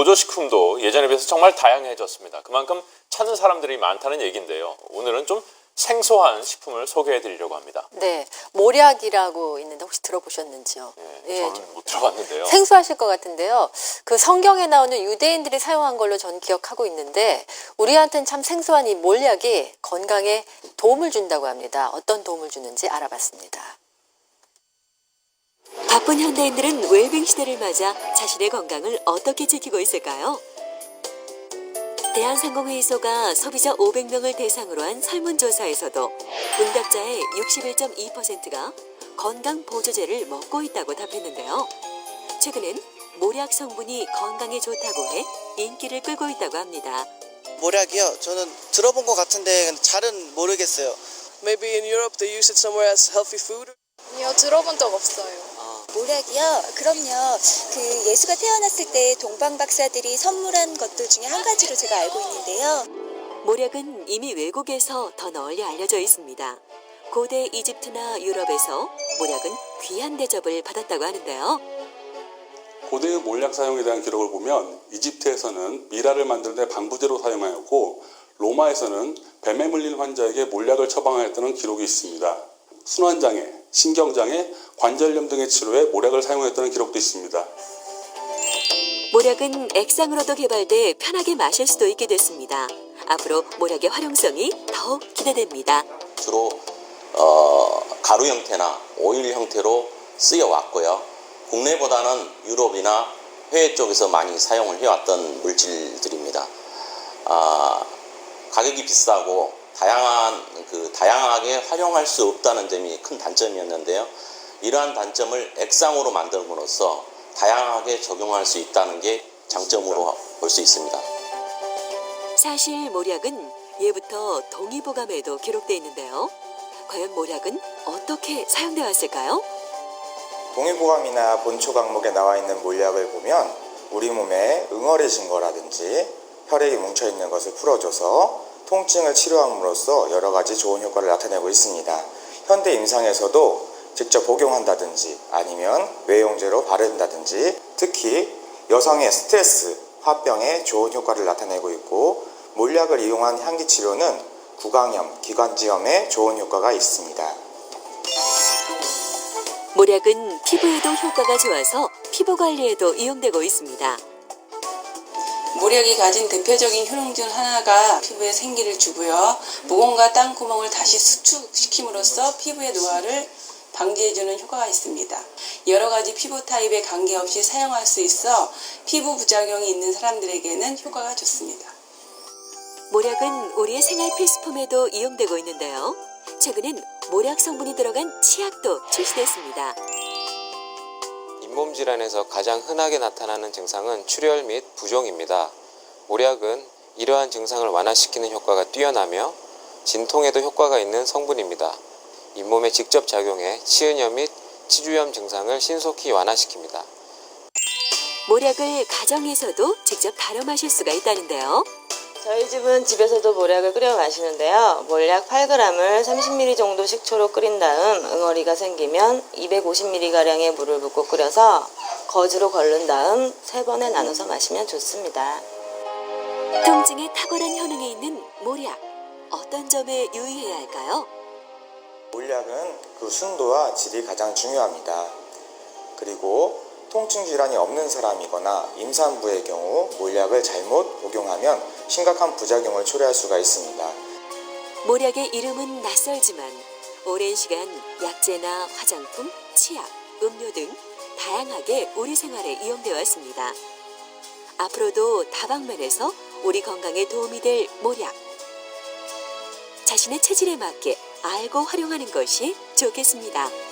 보조식품도 예전에 비해서 정말 다양해졌습니다. 그만큼 찾는 사람들이 많다는 얘기인데요. 오늘은 좀 생소한 식품을 소개해 드리려고 합니다. 네, 모략이라고 있는데 혹시 들어보셨는지요? 예, 예, 저는 좀못 들어봤는데요. 생소하실 것 같은데요. 그 성경에 나오는 유대인들이 사용한 걸로 전 기억하고 있는데 우리한테는 참 생소한 이 몰약이 건강에 도움을 준다고 합니다. 어떤 도움을 주는지 알아봤습니다. 바쁜 현대인들은 웰빙 시대를 맞아 자신의 건강을 어떻게 지키고 있을까요? 대한상공회의소가 소비자 500명을 대상으로 한 설문조사에서도 응답자의 61.2%가 건강 보조제를 먹고 있다고 답했는데요. 최근엔 모략 성분이 건강에 좋다고 해 인기를 끌고 있다고 합니다. 모략이요? 저는 들어본 것 같은데 잘은 모르겠어요. Maybe in Europe they use it somewhere as healthy food. 아니요, 들어본 적 없어요. 모략이요? 그럼요. 그 예수가 태어났을 때 동방 박사들이 선물한 것들 중에 한 가지로 제가 알고 있는데요. 모략은 이미 외국에서 더 널리 알려져 있습니다. 고대 이집트나 유럽에서 모략은 귀한 대접을 받았다고 하는데요. 고대의 몰약 사용에 대한 기록을 보면 이집트에서는 미라를 만드는 데 방부제로 사용하였고 로마에서는 뱀에 물린 환자에게 몰약을 처방하였다는 기록이 있습니다. 순환장애, 신경장애, 관절염 등의 치료에 몰약을 사용했다는 기록도 있습니다. 모략은 액상으로도 개발돼 편하게 마실 수도 있게 됐습니다. 앞으로 모략의 활용성이 더욱 기대됩니다. 주로 어, 가루 형태나 오일 형태로 쓰여 왔고요. 국내보다는 유럽이나 해외 쪽에서 많이 사용을 해왔던 물질들입니다. 아, 가격이 비싸고 다양한 그 다양하게 활용할 수 없다는 점이 큰 단점이었는데요. 이러한 단점을 액상으로 만들므로써 다양하게 적용할 수 있다는 게 장점으로 볼 수 있습니다. 사실 모략은 예부터 동의보감에도 기록돼 있는데요. 과연 모략은 어떻게 사용되어 왔을까요? 동의보감이나 본초 강목에 나와 있는 몰약을 보면 우리 몸에 응어리진 거라든지 혈액이 뭉쳐 있는 것을 풀어줘서 통증을 치료함으로써 여러 가지 좋은 효과를 나타내고 있습니다. 현대 임상에서도 직접 복용한다든지 아니면 외용제로 바른다든지 특히 여성의 스트레스, 화병에 좋은 효과를 나타내고 있고 몰약을 이용한 향기 치료는 구강염, 기관지염에 좋은 효과가 있습니다. 모략은 피부에도 효과가 좋아서 피부 관리에도 이용되고 있습니다. 모략이 가진 대표적인 효능 중 하나가 피부에 생기를 주고요. 모공과 땅구멍을 다시 수축시킴으로써 피부의 노화를 방지해주는 효과가 있습니다. 여러 가지 피부 타입에 관계없이 사용할 수 있어 피부 부작용이 있는 사람들에게는 효과가 좋습니다. 모략은 우리의 생활 필수품에도 이용되고 있는데요. 최근엔 모략 성분이 들어간 치약도 출시됐습니다. 잇몸 질환에서 가장 흔하게 나타나는 증상은 출혈 및 부종입니다. 모략은 이러한 증상을 완화시키는 효과가 뛰어나며 진통에도 효과가 있는 성분입니다. 잇몸에 직접 작용해 치은염 및 치주염 증상을 신속히 완화시킵니다. 모략을 가정에서도 직접 다려 마실 수가 있다는데요. 저희 집은 집에서도 모략을 끓여 마시는데요. 몰약 8g을 30ml 정도 식초로 끓인 다음 응어리가 생기면 250ml가량의 물을 붓고 끓여서 거즈로 걸른 다음 세 번에 나눠서 마시면 좋습니다. 통증에 탁월한 효능이 있는 모략. 어떤 점에 유의해야 할까요? 몰약은 그 순도와 질이 가장 중요합니다. 그리고 통증 질환이 없는 사람이거나 임산부의 경우 몰약을 잘못 복용하면 심각한 부작용을 초래할 수가 있습니다. 모략의 이름은 낯설지만 오랜 시간 약재나 화장품, 치약, 음료 등 다양하게 우리 생활에 이용되어 왔습니다. 앞으로도 다방면에서 우리 건강에 도움이 될 모략. 자신의 체질에 맞게 알고 활용하는 것이 좋겠습니다.